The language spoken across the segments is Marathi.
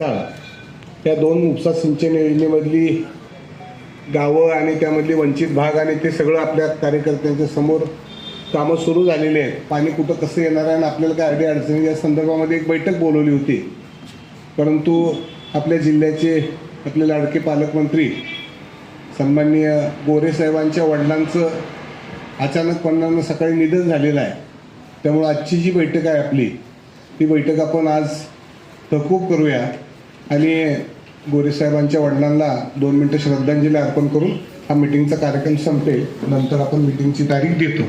त्या दोन उपसा सिंचन योजनेमधली गावं आणि त्यामधली वंचित भाग आणि ते सगळं आपल्या कार्यकर्त्यांच्या समोर कामं सुरू झालेली आहेत. पाणी कुठं कसं येणार आहे आणि आपल्याला काय अडी अडचणी या संदर्भामध्ये एक बैठक बोलवली होती. परंतु आपल्या जिल्ह्याचे आपले लाडके पालकमंत्री सन्माननीय गोरे साहेबांच्या वडिलांचं अचानकपणानं सकाळी निधन झालेलं आहे. त्यामुळं आजची जी बैठक आहे आपली ती बैठक आपण आज तहकूब करूया. आणि गोरेसाहेबांच्या वडिलांना दोन मिनटं श्रद्धांजली अर्पण करून हा मिटिंगचा कार्यक्रम संपेल. नंतर आपण मिटिंगची तारीख देतो.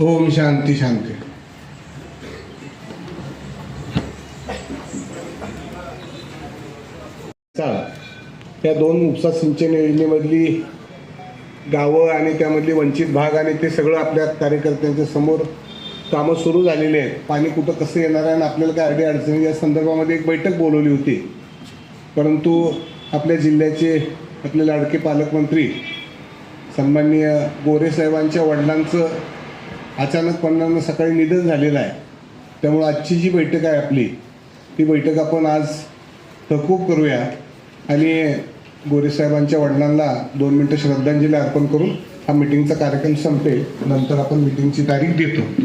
ओम शांती शांती. या दोन उपसा सिंचन योजनेमधली गावं आणि त्यामधली वंचित भाग आणि ते सगळं आपल्या कार्यकर्त्यांच्या समोर कामं सुरू झालेली आहेत. पाणी कुठं कसं येणार आहे आणि आपल्याला काय अडी अडचणी या संदर्भामध्ये एक बैठक बोलवली होती. परंतु आपल्या जिल्ह्याचे आपले लाडके पालकमंत्री सन्माननीय गोरे साहेबांच्या वडिलांचं पन्नानं सकाळी निधन झालेलं आहे. त्यामुळं आजची जी बैठक आहे आपली ती बैठक आपण आज तहकूब करूया आणि गोरेसाहेबांच्या वडिलांना दोन मिनटं श्रद्धांजली अर्पण करून हा मिटिंगचा कार्यक्रम संपेल. नंतर आपण मिटिंगची तारीख देतो.